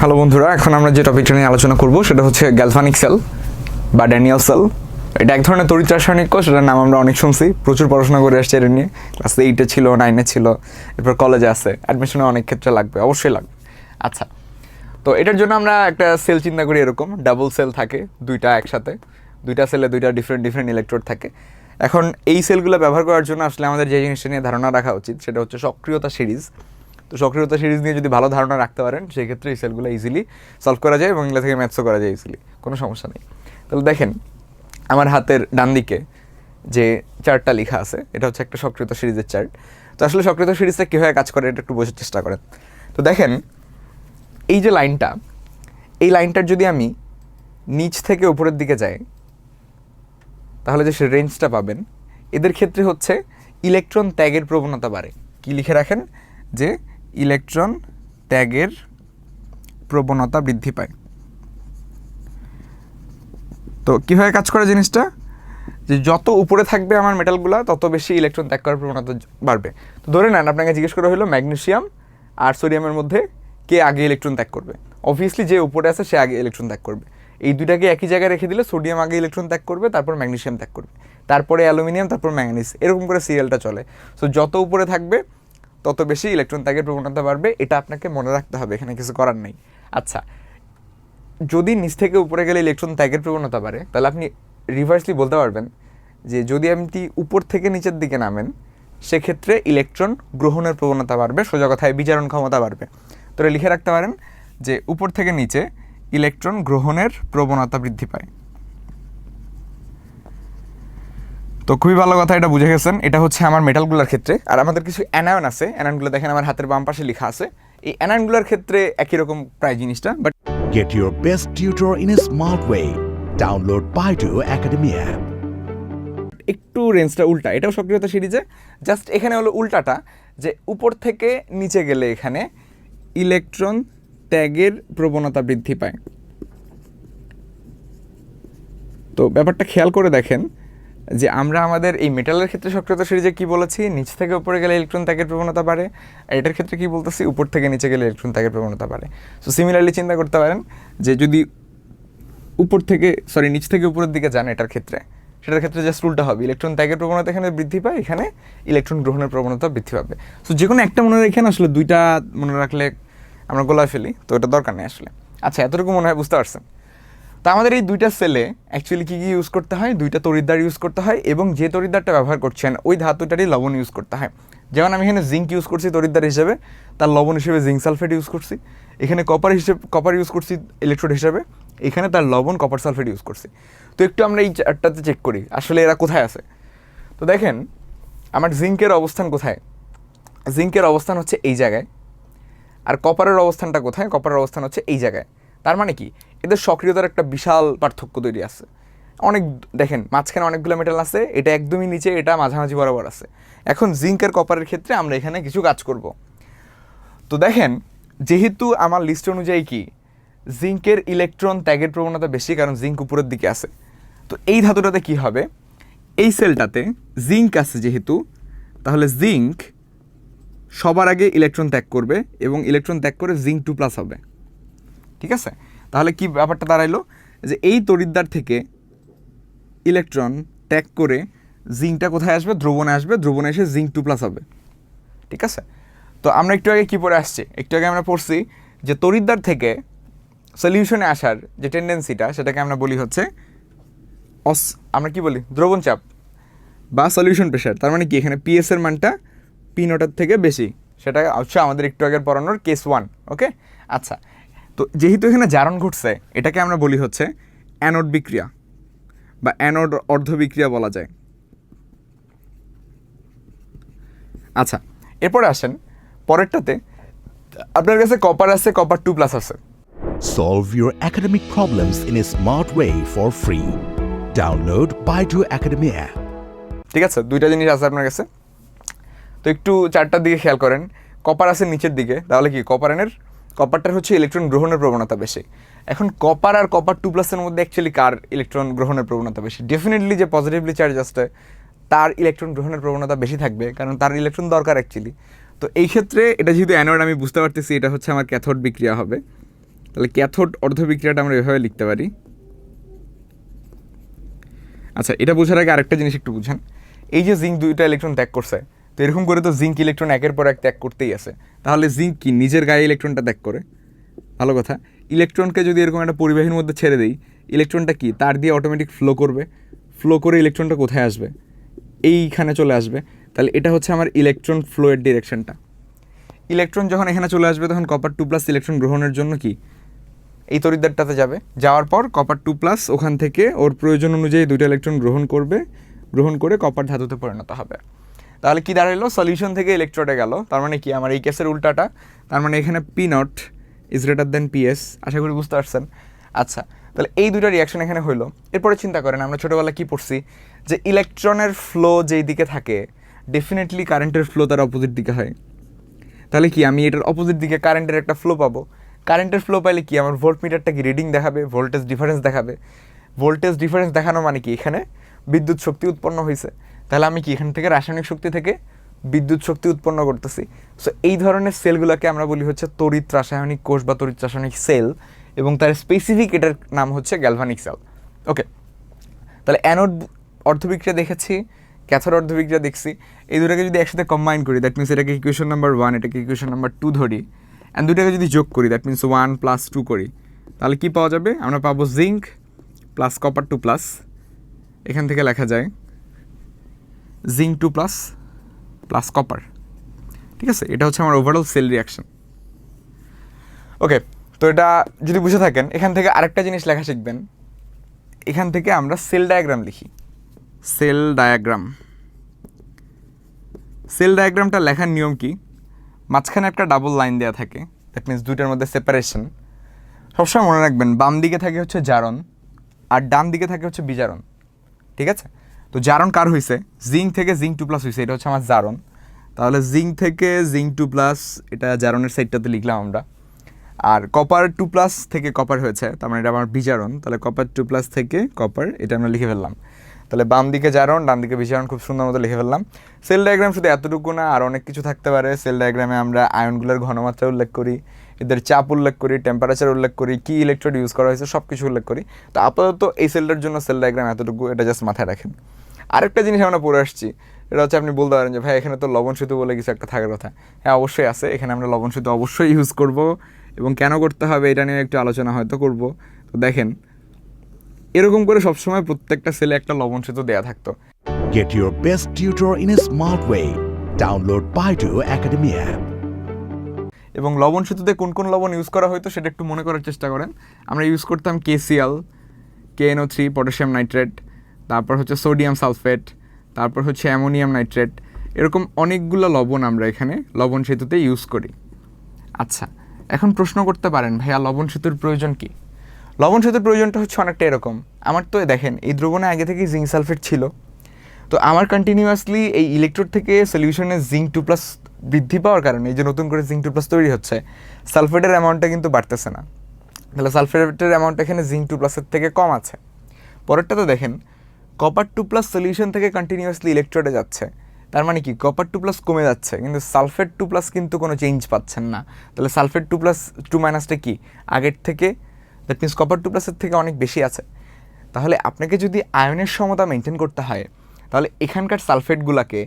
Hello বন্ধুরা, এখন আমরা যে টপিকটা নিয়ে আলোচনা করব সেটা হচ্ছে গ্যালভানিক সেল বা ড্যানিয়াল সেল এটা এক ধরনের তড়িৎ রাসায়নিক কোষ, এটার নাম আমরা অনেক শুনছি, প্রচুর পড়াশোনা করে আসছি এটা নিয়ে। ক্লাস এইটে ছিল নাইনে ছিল, এরপর কলেজে আছে। অ্যাডমিশনে অনেক ক্ষেত্রে লাগবে, অবশ্যই লাগবে। আচ্ছা তো এটার জন্য আমরা একটা সেল চিন্তা করি এরকম ডাবল সেল থাকে, দুইটা একসাথে। দুইটা সেলে দুইটা ডিফারেন্ট ডিফারেন্ট ইলেকট্রোড থাকে। এখন এই সেলগুলো ব্যবহার করার জন্য আসলে আমাদের যে জিনিসটা নিয়ে ধারণা রাখা উচিত, সেটা হচ্ছে সক্রিয়তা সিরিজ। তো সক্রিয়তা সিরিজ নিয়ে যদি ভালো ধারণা রাখতে পারেন সেই ক্ষেত্রে এই সেলগুলো ইজিলি সলভ করা যায় এবং এগুলো থেকে ম্যাথসও করা যায় ইজিলি কোনো সমস্যা নেই। তাহলে দেখেন, আমার হাতের ডান দিকে যে চার্টটা লেখা আছে, এটা হচ্ছে একটা সক্রিয়তা সিরিজের চার্ট। তো আসলে সক্রিয়তা সিরিজটা কীভাবে কাজ করে, এটা একটু বোঝার চেষ্টা করেন। তো দেখেন, এই যে লাইনটা, এই লাইনটার যদি আমি নিচ থেকে উপরের দিকে যাই, তাহলে যে সে রেঞ্জটা পাবেন, এদের ক্ষেত্রে হচ্ছে ইলেকট্রন ত্যাগের প্রবণতা বাড়ে। কি লিখে রাখেন? যে ইলেকট্রন ত্যাগের প্রবণতা বৃদ্ধি পায়। তো কীভাবে কাজ করে জিনিসটা? যে যত উপরে থাকবে আমার মেটালগুলা, তত বেশি ইলেকট্রন ত্যাগ করার প্রবণতা বাড়বে। তো ধরে নেন, আপনাকে জিজ্ঞেস করা হলো ম্যাগনেসিয়াম আর সোডিয়ামের মধ্যে কে আগে ইলেকট্রন ত্যাগ করবে। অবভিয়াসলি যে উপরে আছে, সে আগে ইলেকট্রন ত্যাগ করবে। এই দুইটাকে একই জায়গায় রেখে দিলে সোডিয়াম আগে ইলেকট্রন ত্যাগ করবে, তারপর ম্যাগনেশিয়াম ত্যাগ করবে। তারপরে অ্যালুমিনিয়াম, তারপর ম্যাঙ্গানিজ এরকম করে সিরিয়ালটা চলে। সো যত উপরে থাকবে তত বেশি ইলেকট্রন ত্যাগের প্রবণতা বাড়বে, এটা আপনাকে মনে রাখতে হবে, এখানে কিছু করার নেই। আচ্ছা যদি নিচ থেকে উপরে গেলে ইলেকট্রন ত্যাগের প্রবণতা বাড়ে, তাহলে আপনি রিভার্সলি বলতে পারবেন যে যদি আপনি উপর থেকে নিচের দিকে নামেন, সেক্ষেত্রে ইলেকট্রন গ্রহণের প্রবণতা বাড়বে, সোজা কথায় বিচারণ ক্ষমতা বাড়বে। তো লিখে রাখতে পারেন যে উপর থেকে নিচে ইলেকট্রন গ্রহণের প্রবণতা বৃদ্ধি পায়। তো খুবই ভালো কথা এটা বুঝে গেছেন। এটা হচ্ছে আমার মেটালগুলোর ক্ষেত্রে। আর আমাদের কিছু অ্যানায়ন আছে। অ্যানায়নগুলো দেখেন আমার হাতের বাম পাশে লেখা আছে। এই অ্যানায়নগুলোর ক্ষেত্রে একই রকম প্রায় জিনিসটা but Get your best tutor in a smart way. Download Baidu Academy app একটু রেঞ্জটা উল্টা। এটাও সক্রিয়তা সিরিজে। জাস্ট এখানে হলো উল্টাটা যে উপর থেকে নিচে গেলে এখানে ইলেকট্রন ত্যাগের প্রবণতা বৃদ্ধি পায়। তো ব্যাপারটা খেয়াল করে দেখেন। যে আমরা আমাদের এই মেটালের ক্ষেত্রে সক্রিয়তা সিরিজে কি বলেছি, নিচ থেকে উপরে গেলে ইলেকট্রন ত্যাগের প্রবণতা বাড়ে, আর এটার ক্ষেত্রে কি বলতেছি, উপর থেকে নিচে গেলে ইলেকট্রন ত্যাগের প্রবণতা বাড়ে। সো সিমিলারলি চিন্তা করতে পারেন যে যদি উপর থেকে সরি নিচ থেকে উপরের দিকে যান এটার ক্ষেত্রে, সেটার ক্ষেত্রে জাস্ট উল্টা হবে। ইলেকট্রন ত্যাগের প্রবণতা এখানে বৃদ্ধি পায়, এখানে ইলেকট্রন গ্রহণের প্রবণতা বৃদ্ধি পাবে। সো যে কোনো একটা মনে রেখেন আসলে দুইটা মনে রাখলে আমরা গোলায় ফেলি, তো এটা দরকার নেই আসলে। আচ্ছা এতটুকু মনে হয় বুঝতে পারছেন? তো আমাদের এই দুইটা সেলে অ্যাকচুয়ালি কী কী ইউজ করতে হয়? দুইটা তরিদ্দার ইউজ করতে হয় এবং যে তরিদ্দারটা ব্যবহার করছেন, ওই ধাতুটারই লবণ ইউজ করতে হয়। যেমন আমি এখানে জিঙ্ক ইউজ করছি তরিদ্দার হিসেবে, তার লবণ হিসেবে জিঙ্ক সালফেট ইউজ করছি। এখানে কপার হিসেবে কপার ইউজ করছি ইলেকট্রোড হিসেবে। এখানে তার লবণ কপার সালফেট ইউজ করছি। তো একটু আমরা এই চারটাতে চেক করি, আসলে এরা কোথায় আছে? তো দেখেন, আমার জিঙ্কের অবস্থান কোথায়? জিঙ্কের অবস্থান হচ্ছে এই জায়গায়। আর কপারের অবস্থানটা কোথায়? কপারের অবস্থান হচ্ছে এই জায়গায়। তার মানে কি? এদের সক্রিয়তার একটা বিশাল পার্থক্য তৈরি আছে। অনেক, দেখেন, মাঝখানে অনেকগুলো মেটাল আছে, এটা একদমই নিচে, এটা মাঝামাঝি বরাবর আছে। এখন জিঙ্কের কপারের ক্ষেত্রে আমরা এখানে কিছু কাজ করব। তো দেখেন, যেহেতু আমার লিস্ট অনুযায়ী কি জিঙ্কের ইলেকট্রন ত্যাগের প্রবণতা বেশি, কারণ জিঙ্ক উপরের দিকে আছে। তো এই ধাতুটাতে কি হবে? এই সেলটাতে জিঙ্ক আছে যেহেতু, তাহলে জিঙ্ক সবার আগে ইলেকট্রন ত্যাগ করবে এবং ইলেকট্রন ত্যাগ করে জিঙ্ক টু প্লাস হবে। ঠিক আছে? তাহলে কি ব্যাপারটা দাঁড়াইলো? যে এই তরিদ্দার থেকে ইলেকট্রন ত্যাগ করে জিঙ্কটা কোথায় আসবে? দ্রবণে আসবে। দ্রবণে এসে জিঙ্ক টু প্লাস হবে। ঠিক আছে? তো আমরা একটু আগে কী পড়ে আসছি? একটু আগে আমরা পড়ছি যে তরিদ্দার থেকে সলিউশনে আসার যে টেন্ডেন্সিটা সেটাকে আমরা বলি হচ্ছে অস, আমরা কি বলি? দ্রবণ চাপ বা সলিউশন প্রেশার তার মানে কি? এখানে পিএস এর মানটা পি নটার থেকে বেশি। সেটা হচ্ছে আমাদের একটু আগের পড়ানোর কেস ওয়ান ওকে আচ্ছা তো যেহেতু এখানে জারণ ঘটছে এটাকে আমরা বলি হচ্ছে অ্যানোড বিক্রিয়া বা অ্যানোড অর্ধ বিক্রিয়া বলা যায়। আচ্ছা এরপরে আসেন পরেরটাতে। আপনার কাছে কপার আছে কপার টু প্লাস আছে। Solve your academic problems in a smart way for free. Download Baidu Academy app. ঠিক আছে দুইটা জিনিস আছে আপনার কাছে। তো একটু চারটার দিকে খেয়াল করেন। কপার আছে নিচের দিকে তাহলে কি কপারেনের কপারটার হচ্ছে ইলেকট্রন গ্রহণের প্রবণতা বেশি। এখন কপার আর কপার টু প্লাসের মধ্যে অ্যাকচুয়ালি কার ইলেকট্রন গ্রহণের প্রবণতা বেশি? ডেফিনেটলি যে পজিটিভলি চার্জ আসছে, তার ইলেকট্রন গ্রহণের প্রবণতা বেশি থাকবে, কারণ তার ইলেকট্রন দরকার অ্যাকচুয়ালি তো এই ক্ষেত্রে এটা যেহেতু অ্যানোড আমি বুঝতে পারতেছি এটা হচ্ছে আমার ক্যাথোড বিক্রিয়া হবে। তাহলে ক্যাথোড অর্ধ বিক্রিয়াটা আমরা এভাবে লিখতে পারি। আচ্ছা এটা বোঝার আগে আরেকটা জিনিস একটু বুঝান। এই যে জিঙ্ক দুইটা ইলেকট্রন ত্যাগ করছে তো এরকম করে তো জিঙ্ক ইলেকট্রন একের পর এক ত্যাগ করতেই আছে। তাহলে জিঙ্ক কি? নিজের গায়ে ইলেকট্রনটা ত্যাগ করে। ভালো কথা। ইলেকট্রনকে যদি এরকম একটা পরিবাহীর মধ্যে ছেড়ে দিই ইলেকট্রনটা কি? তার দিয়ে অটোমেটিক ফ্লো করবে। ফ্লো করে ইলেকট্রনটা কোথায় আসবে? এইখানে চলে আসবে। তাহলে এটা হচ্ছে আমার ইলেকট্রন ফ্লোয়ের ডিরেকশনটা ইলেকট্রন যখন এখানে চলে আসবে, তখন কপার টু প্লাস ইলেকট্রন গ্রহণের জন্য কি? এই তরিদ্দারটাতে যাবে। যাওয়ার পর কপার টু প্লাস ওখান থেকে ওর প্রয়োজন অনুযায়ী দুইটা ইলেকট্রন গ্রহণ করবে। গ্রহণ করে কপার ধাতুতে পরিণত হবে। তাহলে কি দাঁড়াল সলিউশন থেকে ইলেকট্রোডে গেল। তার মানে কি? আমার এই কেসের উল্টাটা। তার মানে এখানে P naught is greater than PS আশা করি বুঝতে পারছেন। আচ্ছা তাহলে এই দুটো রিয়াকশন এখানে হইল। এরপরে চিন্তা করেন, আমরা ছোটোবেলা কি পড়ছি? যে ইলেকট্রনের ফ্লো যেই দিকে থাকে ডেফিনেটলি কারেন্টের ফ্লো তার অপোজিট দিকে হয়। তাহলে কি? আমি এটার অপোজিট দিকে কারেন্টের একটা ফ্লো পাবো। কারেন্টের ফ্লো পাইলে কি? আমার ভোল্ট মিটারটা কি রিডিং দেখাবে? ভোল্টেজ ডিফারেন্স দেখাবে? ভোল্টেজ ডিফারেন্স দেখানো মানে কি? এখানে বিদ্যুৎ শক্তি উৎপন্ন হয়েছে তাহলে আমি কি এখান থেকে রাসায়নিক শক্তি থেকে বিদ্যুৎ শক্তি উৎপন্ন করতেছি? সো এই ধরনের সেলগুলোকে আমরা বলি হচ্ছে তড়িৎ রাসায়নিক কোষ বা তড়িৎ রাসায়নিক সেল এবং তার স্পেসিফিক এটার নাম হচ্ছে গ্যালভানিক সেল ওকে তাহলে অ্যানোড অর্ধবিক্রিয়া দেখেছি ক্যাথোড অর্ধবিক্রিয়া দেখছি। এই দুটাকে যদি একসাথে কম্বাইন করি দ্যাট মিনস এটাকে ইকুয়েশন নাম্বার ওয়ান এটাকে ইকুয়েশন নাম্বার টু ধরি। অ্যান্ড দুটাকে যদি যোগ করি that means one plus two করি। তাহলে কি পাওয়া যাবে? আমরা পাবো zinc plus copper two plus এখান থেকে লেখা যায় zinc two plus plus copper ঠিক আছে? এটা হচ্ছে আমার ওভারঅল সেল রিয়াকশন ওকে তো এটা যদি বুঝে থাকেন, এখান থেকে আরেকটা জিনিস লেখা শিখবেন। এখান থেকে আমরা সেল ডায়াগ্রাম লিখি। সেল ডায়াগ্রাম সেল ডায়াগ্রামটা লেখার নিয়ম কি? মাঝখানে একটা ডাবল লাইন দেওয়া থাকে। দ্যাট মিনস দুইটার মধ্যে সেপারেশন সবসময় মনে রাখবেন, বাম দিকে থাকে হচ্ছে জারণ, আর ডান দিকে থাকে হচ্ছে বিজারণ। ঠিক আছে? তো জারণ কার হয়েছে জিঙ্ক থেকে জিঙ্ক টু প্লাস হয়েছে এটা হচ্ছে আমার জারণ। তাহলে জিঙ্ক থেকে জিঙ্ক টু প্লাস, এটা জারণের সাইডটাতে লিখলাম আমরা। আর কপার টু প্লাস থেকে কপার হয়েছে, তার মানে এটা আমার বিজারণ। তাহলে কপার টু প্লাস থেকে কপার, এটা আমরা লিখে ফেললাম। তাহলে বাম দিকে জারণ, ডান দিকে বিজারণ, খুব সুন্দর মতো লিখে ফেললাম। সেল ডায়াগ্রাম শুধু এতটুকু না, আর অনেক কিছু থাকতে পারে। সেল ডায়াগ্রামে আমরা আয়নগুলোর ঘনমাত্রা উল্লেখ করি, এদের চাপ উল্লেখ করি টেম্পারেচার উল্লেখ করি, কী ইলেকট্রোড ইউজ করা হয়েছে সব কিছু উল্লেখ করি। তো আপাতত এই সেলটার জন্য সেল ডায়াগ্রাম এতটুকু, এটা জাস্ট মাথায় রাখেন। আরেকটা জিনিস আমরা পড়ে আসছি এটা হচ্ছে আপনি বলতে পারেন যে ভাই এখানে তো লবণ সেতু বলে কিছু একটা থাকার কথা। হ্যাঁ অবশ্যই আছে এখানে আমরা লবণ সেতু অবশ্যই ইউজ করব এবং কেন করতে হবে এটা নিয়ে একটু আলোচনা হয়তো করব। তো দেখেন এরকম করে সবসময় প্রত্যেকটা সেলে একটা লবণ সেতু দেওয়া থাকতো। Get your best tutor in a smart way. Download Baidu Academy app এবং লবণ সেতুতে কোন কোন লবণ ইউজ করা হতো সেটা একটু মনে করার চেষ্টা করেন। আমরা ইউজ করতাম KCl KNO three potassium nitrate তারপর হচ্ছে সোডিয়াম সালফেট, তারপর হচ্ছে অ্যামোনিয়াম নাইট্রেট, এরকম অনেকগুলো লবণ আমরা এখানে লবণ সেতুতে ইউজ করি। আচ্ছা এখন প্রশ্ন করতে পারেন, ভাইয়া লবণ সেতুর প্রয়োজন কি? লবণ সেতুর প্রয়োজনটা হচ্ছে অনেকটা এরকম। আমার তো দেখেন, এই দ্রবণে আগে থেকেই জিঙ্ক সালফেট ছিল। তো আমার কন্টিনিউয়াসলি এই ইলেকট্রোড থেকে সলিউশনে জিঙ্ক টু প্লাস বৃদ্ধি পাওয়ার কারণে, এই যে নতুন করে জিঙ্ক টু প্লাস তৈরি হচ্ছে সালফেটের অ্যামাউন্টটা কিন্তু বাড়তেছে না। তাহলে সালফেটের অ্যামাউন্ট এখানে জিঙ্ক টু প্লাসের থেকে কম আছে। পরেরটা তো দেখেন কপার টু প্লাস সলিউশন থেকে কন্টিনিউয়াসলি ইলেকট্রোডে যাচ্ছে। তার মানে কি? কপার টু প্লাস কমে যাচ্ছে, কিন্তু সালফেট টু প্লাস কিন্তু কোনো চেঞ্জ পাচ্ছেন না। তাহলে সালফেট টু প্লাস টু মাইনাসটা কি? আগের থেকে দ্যাট মিনস কপার টু প্লাসের থেকে অনেক বেশি আছে। তাহলে আপনাকে যদি আয়নের সমতা মেনটেন করতে হয়, তাহলে এখানকার সালফেটগুলোকে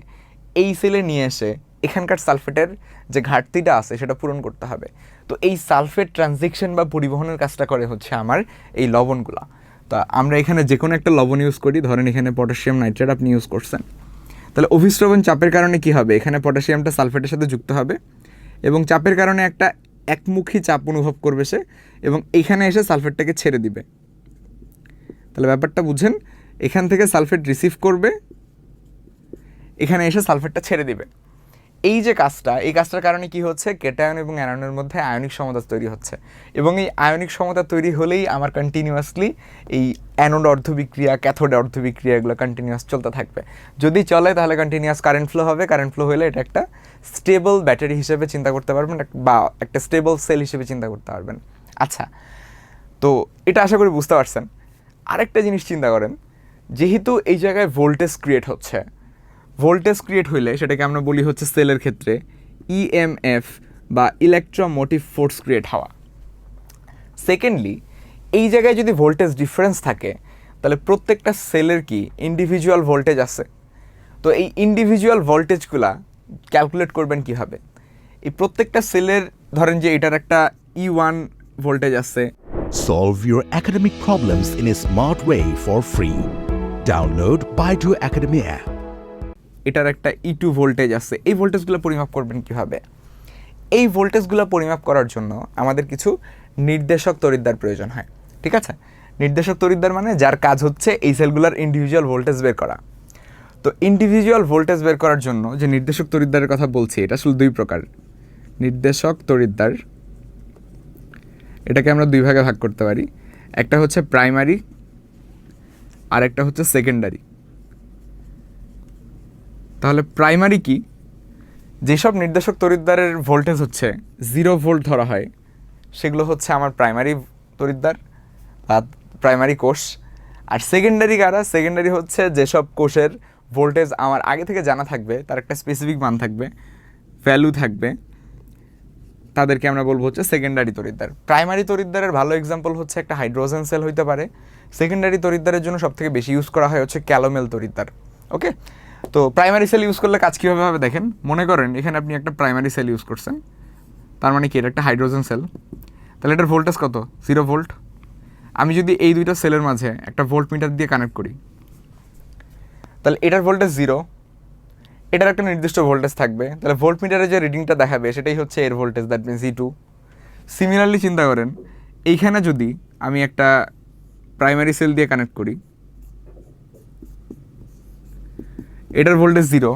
এই সেলে নিয়ে এসে এখানকার সালফেটের যে ঘাটতিটা আছে, সেটা পূরণ করতে হবে। তো এই সালফেট ট্রানজেকশন বা পরিবহনের কাজটা করে হচ্ছে আমার এই লবণগুলা। তা আমরা এখানে যে কোনো একটা লবণ ইউজ করি। ধরেন এখানে পটাশিয়াম নাইট্রেট আপনি ইউজ করছেন। তাহলে অভিস্রবণ চাপের কারণে কি হবে? এখানে পটাশিয়ামটা সালফেটের সাথে যুক্ত হবে এবং চাপের কারণে একটা একমুখী চাপ অনুভব করবে সে এবং এইখানে এসে সালফেটটাকে ছেড়ে দিবে। তাহলে ব্যাপারটা বুঝেন, এখান থেকে সালফেট রিসিভ করবে, এখানে এসে সালফেটটা ছেড়ে দিবে। এই যে কাজটা, এই কাজটার কারণে কি হচ্ছে? কেটায়ন এবং অ্যানয়নের মধ্যে আয়নিক সমতা তৈরি হচ্ছে। এবং এই আয়নিক সমতা তৈরি হলেই আমার কন্টিনিউয়াসলি এই অ্যানোড অর্ধবিক্রিয়া, ক্যাথোড অর্ধবিক্রিয়া এগুলো কন্টিনিউয়াস চলতে থাকবে। যদি চলে, তাহলে কন্টিনিউয়াস কারেন্ট ফ্লো হবে। কারেন্ট ফ্লো হলে এটা একটা স্টেবল ব্যাটারি হিসেবে চিন্তা করতে পারবেন বা একটা স্টেবল সেল হিসেবে চিন্তা করতে পারবেন। আচ্ছা তো এটা আশা করি বুঝতে পারছেন। আরেকটা জিনিস চিন্তা করেন, যেহেতু এই জায়গায় ভোল্টেজ ক্রিয়েট হচ্ছে ভোল্টেজ ক্রিয়েট হইলে সেটাকে আমরা বলি হচ্ছে সেলের ক্ষেত্রে ইএমএফ বা ইলেকট্রোমোটিভ ফোর্স ক্রিয়েট হওয়া সেকেন্ডলি এই জায়গায় যদি ভোল্টেজ ডিফারেন্স থাকে, তাহলে প্রত্যেকটা সেলের কি ইন্ডিভিজুয়াল ভোল্টেজ আছে তো এই ইন্ডিভিজুয়াল ভোল্টেজগুলা ক্যালকুলেট করবেন কীভাবে এই প্রত্যেকটা সেলের ধরেন যে এটার একটা ই ওয়ান ভোল্টেজ আছে Solve your academic problems in a smart way for free. Download Baidu Academy app. এটার একটা ই টু ভোল্টেজ আছে। এই ভোল্টেজগুলো পরিমাপ করবেন কীভাবে? এই ভোল্টেজগুলো পরিমাপ করার জন্য আমাদের কিছু নির্দেশক তরিদ্দার প্রয়োজন হয়, ঠিক আছে? নির্দেশক তরিদ্দার মানে যার কাজ হচ্ছে এই সেলগুলোর ইন্ডিভিজুয়াল ভোল্টেজ বের করা। তো ইন্ডিভিজুয়াল ভোল্টেজ বের করার জন্য যে নির্দেশক তরিদ্দারের কথা বলছি, এটা আসলে দুই প্রকার। নির্দেশক তরিদ্দার, এটাকে আমরা দুই ভাগে ভাগ করতে পারি। একটা হচ্ছে প্রাইমারি আর একটা হচ্ছে সেকেন্ডারি তাহলে প্রাইমারি কি? যেসব নির্দেশক তরিদ্দারের ভোল্টেজ হচ্ছে জিরো ভোল্ট ধরা হয়, সেগুলো হচ্ছে আমার প্রাইমারি তরিদ্দার বা প্রাইমারি কোষ। আর সেকেন্ডারি কারা? সেকেন্ডারি হচ্ছে যেসব কোষের ভোল্টেজ আমার আগে থেকে জানা থাকবে, তার একটা স্পেসিফিক মান থাকবে ভ্যালু থাকবে, তাদেরকে আমরা বলব হচ্ছে সেকেন্ডারি তরিদ্দার। প্রাইমারি তরিদ্দারের ভালো এক্সাম্পল হচ্ছে একটা হাইড্রোজেন সেল হইতে পারে। সেকেন্ডারি তরিদ্দারের জন্য সবথেকে বেশি ইউজ করা হয় হচ্ছে ক্যালোমেল তরিদ্দার ওকে তো প্রাইমারি সেল ইউজ করলে কাজ কীভাবে হবে দেখেন, মনে করেন এখানে আপনি একটা প্রাইমারি সেল ইউজ করছেন, তার মানে কি এটা একটা হাইড্রোজেন সেল তাহলে এটার ভোল্টেজ কত? জিরো ভোল্ট আমি যদি এই দুইটা সেলের মাঝে একটা ভোল্ট মিটার দিয়ে কানেক্ট করি, তাহলে এটার ভোল্টেজ জিরো এটার একটা নির্দিষ্ট ভোল্টেজ থাকবে, তাহলে ভোল্ট মিটারে যে রিডিংটা দেখাবে সেটাই হচ্ছে এর voltage that means E two similarly চিন্তা করেন, এইখানে যদি আমি একটা প্রাইমারি সেল দিয়ে কানেক্ট করি এটার ভোল্টেজ জিরো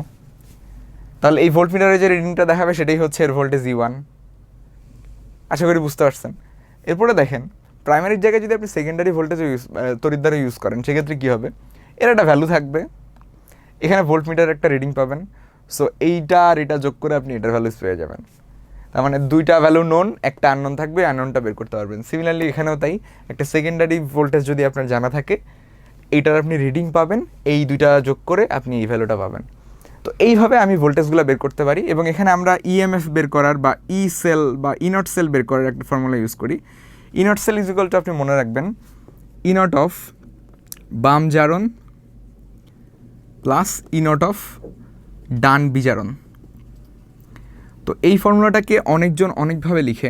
তাহলে এই ভোল্ট মিটারে যে রিডিংটা দেখাবে, সেটাই হচ্ছে এর ভোল্টেজ ই ওয়ান আশা করি বুঝতে পারছেন। এরপরে দেখেন প্রাইমারির জায়গায় যদি আপনি সেকেন্ডারি ভোল্টেজ ইউজ তরিদ্দারে ইউজ করেন, সেক্ষেত্রে কী হবে? এর একটা ভ্যালু থাকবে। এখানে ভোল্ট মিটার একটা রিডিং পাবেন। সো এইটা আর এটা যোগ করে আপনি এটার ভ্যালুস পেয়ে যাবেন। তার মানে দুইটা ভ্যালু নোন একটা আননোন থাকবে আননোনটা বের করতে পারবেন। সিমিলারলি এখানেও তাই। একটা সেকেন্ডারি ভোল্টেজ যদি আপনার জানা থাকে এইটার আপনি রিডিং পাবেন, এই দুইটা যোগ করে আপনি এই ভ্যালুটা পাবেন। তো এইভাবে আমি ভোল্টেজগুলো বের করতে পারি এবং এখানে আমরা ইএমএফ বের করার বা ই সেল বা ইনট সেল বের করার একটা ফর্মুলা ইউজ করি। ইনট সেল ইজিক্যালটা আপনি মনে রাখবেন ইনট অফ বাম জারণ প্লাস ইনট অফ ডান বিজারণ। তো এই ফর্মুলাটাকে অনেকজন অনেকভাবে লিখে,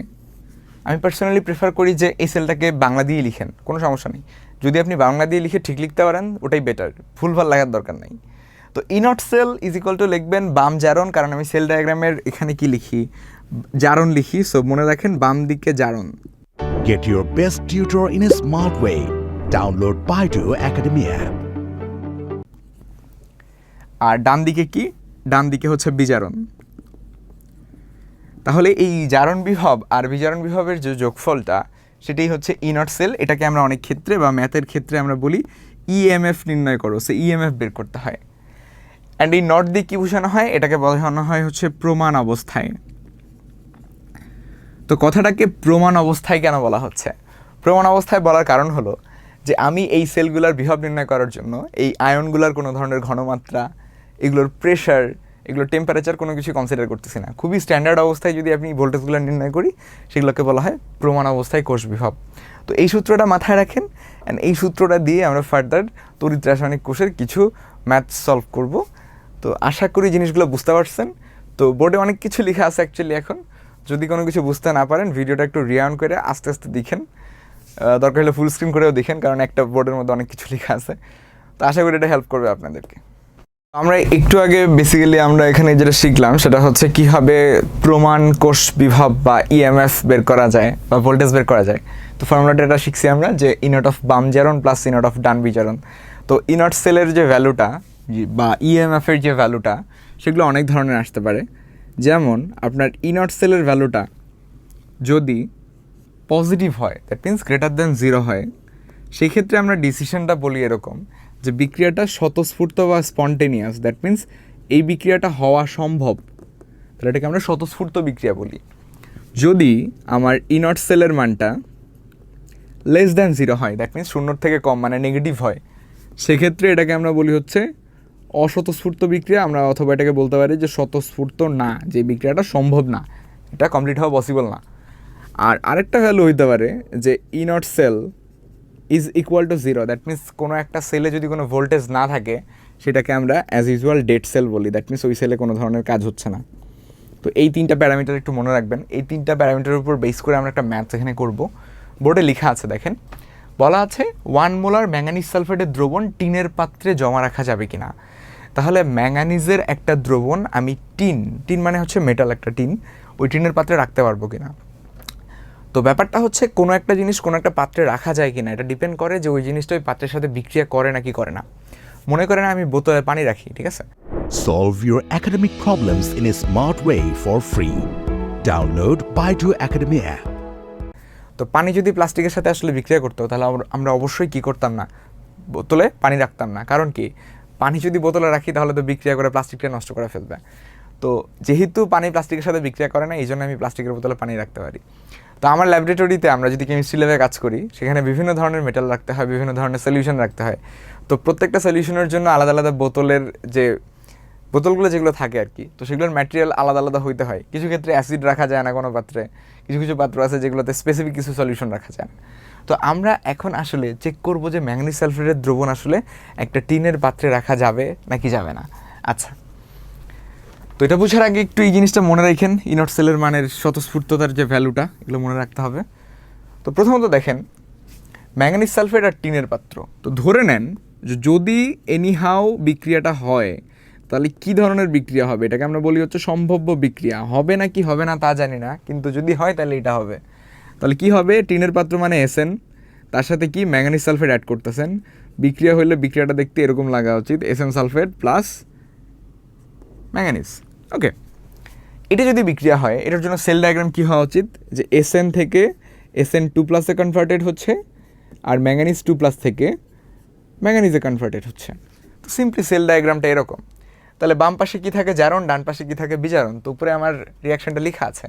আমি পার্সোনালি প্রেফার করি যে এই সেলটাকে বাংলা দিয়ে লিখেন, কোনো সমস্যা নেই। যদি আপনি বাংলা দিয়ে লিখে ঠিক লিখতে পারেন ওটাই বেটার ভুলভাল লাগার দরকার নেই। তো E naught cell is equal to লিখবেন বাম জারণ কারণ আমি সেল ডায়াগ্রামের এখানে কি লিখি? জারণ লিখি সো মনে রাখেন বাম দিকে জারণ। Get your best tutor in a smart way. Download Baidu Academy app আর ডান দিকে কি? ডান দিকে হচ্ছে বিজারণ। তাহলে এই জারণ বিভব আর বিজারণ বিভবের যে যোগফলটা সেটাই হচ্ছে ইনট সেল এটাকে আমরা অনেক ক্ষেত্রে বা ম্যাথের ক্ষেত্রে আমরা বলি ইএমএফ নির্ণয় করো সে ইএমএফ বের করতে হয়। অ্যান্ড এই নট দিয়ে কী বোঝানো হয়? এটাকে বোঝানো হয় হচ্ছে প্রমাণ অবস্থায়। তো কথাটাকে প্রমাণ অবস্থায় কেন বলা হচ্ছে? প্রমাণ অবস্থায় বলার কারণ হলো যে আমি এই সেলগুলোর বিভব নির্ণয় করার জন্য, এই আয়নগুলোর কোনো ধরনের ঘনমাত্রা, এগুলোর প্রেশার এগুলোর টেম্পারেচার কোনো কিছু কনসিডার করতেছি না। খুবই স্ট্যান্ডার্ড অবস্থায় যদি আপনি ভোল্টেজগুলো নির্ণয় করি, সেগুলোকে বলা হয় প্রমাণ অবস্থায় কোষ বিভব। তো এই সূত্রটা মাথায় রাখেন অ্যান্ড এই সূত্রটা দিয়ে আমরা ফার্দার তড়িৎ রাসায়নিক কোষের কিছু ম্যাথ সলভ করব। তো আশা করি জিনিসগুলো বুঝতে পারছেন। তো বোর্ডে অনেক কিছু লেখা আছে অ্যাকচুয়ালি এখন। যদি কোনো কিছু বুঝতে না পারেন, ভিডিওটা একটু রিয়াউন করে আস্তে আস্তে দেখেন। দরকার হলে ফুল স্ক্রিন করেও দেখেন, কারণ একটা বোর্ডের মধ্যে অনেক কিছু লেখা আছে। তো আশা করি এটা হেল্প করবে আপনাদেরকে। আমরা একটু আগে বেসিক্যালি আমরা এখানে যেটা শিখলাম, সেটা হচ্ছে কীভাবে প্রমাণ কোষ বিভব বা ইএমএফ বের করা যায় বা ভোল্টেজ বের করা যায়। তো ফর্মুলাটা এটা শিখছি আমরা যে ইনট অফ বাম জারণ প্লাস ইনট অফ ডান বিজারণ তো ইনট সেলের যে ভ্যালুটা বা ইএমএফ এর যে ভ্যালুটা সেগুলো অনেক ধরনের আসতে পারে। যেমন আপনার ইনট সেলের ভ্যালুটা যদি পজিটিভ হয় that means greater than zero হয়। সেই ক্ষেত্রে আমরা ডিসিশনটা বলি এরকম যে বিক্রিয়াটা স্বতঃস্ফূর্ত বা স্পন্টেনিয়াস দ্যাট মিন্স এই বিক্রিয়াটা হওয়া সম্ভব। তাহলে এটাকে আমরা স্বতঃস্ফূর্ত বিক্রিয়া বলি। যদি আমার ইনট সেলের মানটা লেস দ্যান জিরো হয় দ্যাট মিন্স শূন্যর থেকে কম মানে নেগেটিভ হয়, সেক্ষেত্রে এটাকে আমরা বলি হচ্ছে অস্বতঃস্ফূর্ত বিক্রিয়া। আমরা অথবা এটাকে বলতে পারি যে স্বতঃস্ফূর্ত না, যে বিক্রিয়াটা সম্ভব না, এটা কমপ্লিট হওয়া পসিবল না। আর আরেকটা ভ্যালু হইতে পারে যে E naught cell is equal to zero that means কোনো একটা সেলে যদি কোনো ভোল্টেজ না থাকে, সেটাকে আমরা অ্যাজ ইউজুয়াল ডেড সেল বলি। দ্যাট মিন্স ওই সেলে কোনো ধরনের কাজ হচ্ছে না। তো এই তিনটা প্যারামিটার একটু মনে রাখবেন। এই তিনটা প্যারামিটারের উপর বেস করে আমরা একটা ম্যাথ এখানে করব। বোর্ডে লেখা আছে, দেখেন। বলা আছে ওয়ান মোলার ম্যাঙ্গানিজ সালফেটের দ্রবণ টিনের পাত্রে জমা রাখা যাবে কি না তাহলে ম্যাঙ্গানিজের একটা দ্রবণ আমি টিন। টিন মানে হচ্ছে মেটাল একটা টিন। ওই টিনের পাত্রে রাখতে পারব কিনা। তো ব্যাপারটা হচ্ছে কোনো একটা জিনিস কোনো একটা পাত্রে রাখা যায় কি না এটা ডিপেন্ড করে যে ওই জিনিসটা ওই পাত্রের সাথে বিক্রিয়া করে নাকি করে না। মনে করেন আমি বোতলে পানি রাখি ঠিক আছে? Solve your academic problems in a smart way for free. Download Baidu Academy app. তো পানি যদি প্লাস্টিকের সাথে আসলে বিক্রিয়া করতো তাহলে আমরা- আমরা অবশ্যই কি করতাম না? বোতলে পানি রাখতাম না। কারণ কি? পানি যদি বোতলে রাখি তাহলে তো বিক্রিয়া করে প্লাস্টিকটা নষ্ট করে ফেলবে। তো যেহেতু পানি প্লাস্টিকের সাথে বিক্রিয়া করে না এই জন্য আমি প্লাস্টিকের বোতলে পানি রাখতে পারি। তো আমার ল্যাবরেটরিতে আমরা যদি কেমিস্ট্রি ল্যাবে কাজ করি, সেখানে বিভিন্ন ধরনের মেটাল রাখতে হয়, বিভিন্ন ধরনের সলিউশন রাখতে হয়। তো প্রত্যেকটা সলিউশনের জন্য আলাদা আলাদা বোতলের যে, বোতলগুলো যেগুলো থাকে আর কি, তো সেগুলোর ম্যাটেরিয়াল আলাদা আলাদা হইতে হয়। কিছু ক্ষেত্রে অ্যাসিড রাখা যায় না কোনো পাত্রে, কিছু কিছু পাত্র আছে যেগুলোতে স্পেসিফিক কিছু সলিউশন রাখা যায় না। তো আমরা এখন আসলে চেক করব যে ম্যাগনিজ সালফেটের দ্রবণ আসলে একটা টিনের পাত্রে রাখা যাবে নাকি যাবে না। আচ্ছা তো এটা বোঝার আগে একটু এই জিনিসটা মনে রাখেন, ইনট সেলের মানের স্বতঃস্ফূর্ততার যে ভ্যালুটা এগুলো মনে রাখতে হবে। তো প্রথমত দেখেন ম্যাঙ্গানিজ সালফেট আর টিনের পাত্র। তো ধরে নেন যে যদি এনিহাও বিক্রিয়াটা হয়, তাহলে কি ধরনের বিক্রিয়া হবে? এটাকে আমরা বলি হচ্ছে সম্ভাব্য বিক্রিয়া। হবে না কি হবে না তা জানি না, কিন্তু যদি হয় তাহলে এটা হবে। তাহলে কি হবে? টিনের পাত্র মানে এসেন তার সাথে কি ম্যাঙ্গানিজ সালফেট অ্যাড করতেছেন? বিক্রিয়া হলে বিক্রিয়াটা দেখতে এরকম লাগা উচিত SN sulphate plus manganese okay এটা যদি বিক্রিয়া হয়, এটার জন্য সেল ডায়াগ্রাম কী হওয়া উচিত? যে এসএন থেকে এসএন টু প্লাসে কনভার্টেড হচ্ছে আর ম্যাঙ্গানিজ টু প্লাস থেকে ম্যাঙ্গানিজে কনভার্টেড হচ্ছে। তো সিম্পলি সেল ডায়াগ্রামটা এরকম। তাহলে বাম পাশে কী থাকে? জারণ, ডান পাশে কী থাকে? বিজারণ। তো উপরে আমার রিয়াকশনটা লেখা আছে।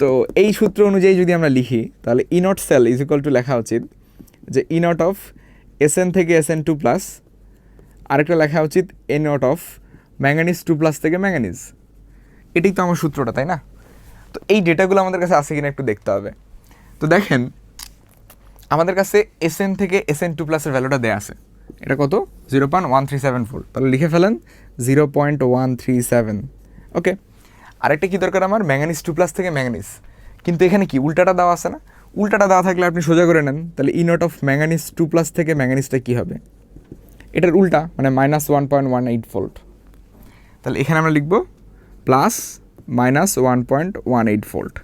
তো এই সূত্র অনুযায়ী যদি আমরা লিখি, তাহলে E naught cell is equal to লেখা উচিত যে ই নট অফ এসএন থেকে এস এন টু প্লাস আরেকটা লেখা উচিত E naught of manganese two plus থেকে ম্যাঙ্গানিজ এটাই তো আমার সূত্রটা, তাই না? তো এই ডেটাগুলো আমাদের কাছে আছে কিনা একটু দেখতে হবে। তো দেখেন, আমাদের কাছে এস এন থেকে এস এন টু প্লাসের ভ্যালুটা দেওয়া আছে। এটা কত? Zero point one three seven four তাহলে লিখে ফেলেন zero point one three seven okay আরেকটা কী দরকার আমার? ম্যাঙ্গানিজ টু প্লাস থেকে ম্যাঙ্গানিজ কিন্তু এখানে কি? উল্টাটা দেওয়া আছে না? উল্টাটা দেওয়া থাকলে আপনি সোজা করে নেন। তাহলে E naught of manganese two plus থেকে ম্যাঙ্গানিজটা কী হবে? এটার উল্টা মানে minus one point one eight volt তাহলে এখানে আমরা লিখব plus minus one point one eight volt.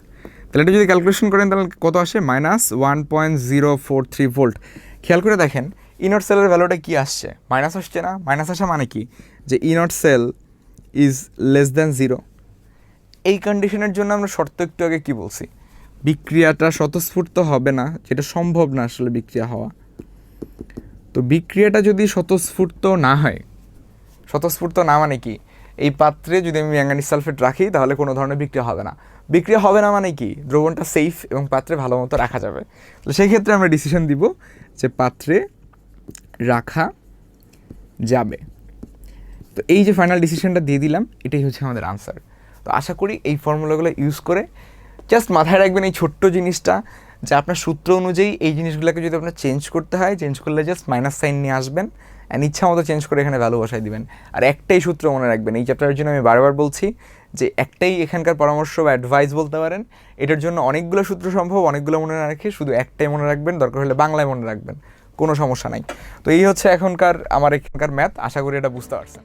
তাহলে এটা যদি ক্যালকুলেশন করেন তাহলে কত আসে? Minus one point zero four three volt. খেয়াল করে দেখেন ইনট সেলের ভ্যালুটা কি আসছে? মাইনাস আসছে না? মাইনাস আসা মানে কি? যে E naught cell is less than zero এই কন্ডিশনের জন্য আমরা শর্ত একটু আগে কী বলছি? বিক্রিয়াটা স্বতঃস্ফূর্ত হবে না, যেটা সম্ভব না আসলে বিক্রিয়া হওয়া। তো বিক্রিয়াটা যদি স্বতঃস্ফূর্ত না হয়, স্বতঃস্ফূর্ত না মানে কি? এই পাত্রে যদি আমি ম্যাঙ্গানিজ সালফেট রাখি, তাহলে কোনো ধরনের বিক্রিয়া হবে না। বিক্রিয়া হবে না মানে কি? দ্রবণটা সেফ এবং পাত্রে ভালো মতো রাখা যাবে। তো সেই ক্ষেত্রে আমরা ডিসিশন দিব যে পাত্রে রাখা যাবে। তো এই যে ফাইনাল ডিসিশনটা দিয়ে দিলাম, এটাই হচ্ছে আমাদের আনসার তো আশা করি এই ফর্মুলাগুলো ইউজ করে জাস্ট মাথায় রাখবেন এই ছোট্ট জিনিসটা যে আপনার সূত্র অনুযায়ী এই জিনিসগুলোকে যদি আপনার চেঞ্জ করতে হয় চেঞ্জ করলে জাস্ট মাইনাস সাইন নিয়ে আসবেন অ্যান্ড ইচ্ছা মতো চেঞ্জ করে এখানে ভ্যালু বসাই দিবেন। আর একটাই সূত্র মনে রাখবেন, এই চ্যাপ্টারের জন্য আমি বারবার বলছি যে একটাই এখানকার পরামর্শ বা অ্যাডভাইস বলতে পারেন, এটার জন্য অনেকগুলো সূত্র সম্ভব, অনেকগুলো মনে রেখে শুধু একটাই মনে রাখবেন, দরকার হলে বাংলায় মনে রাখবেন, কোনো সমস্যা নাই। তো এই হচ্ছে এখনকার, আমার এখানকার ম্যাথ আশা করি এটা বুঝতে পারছেন।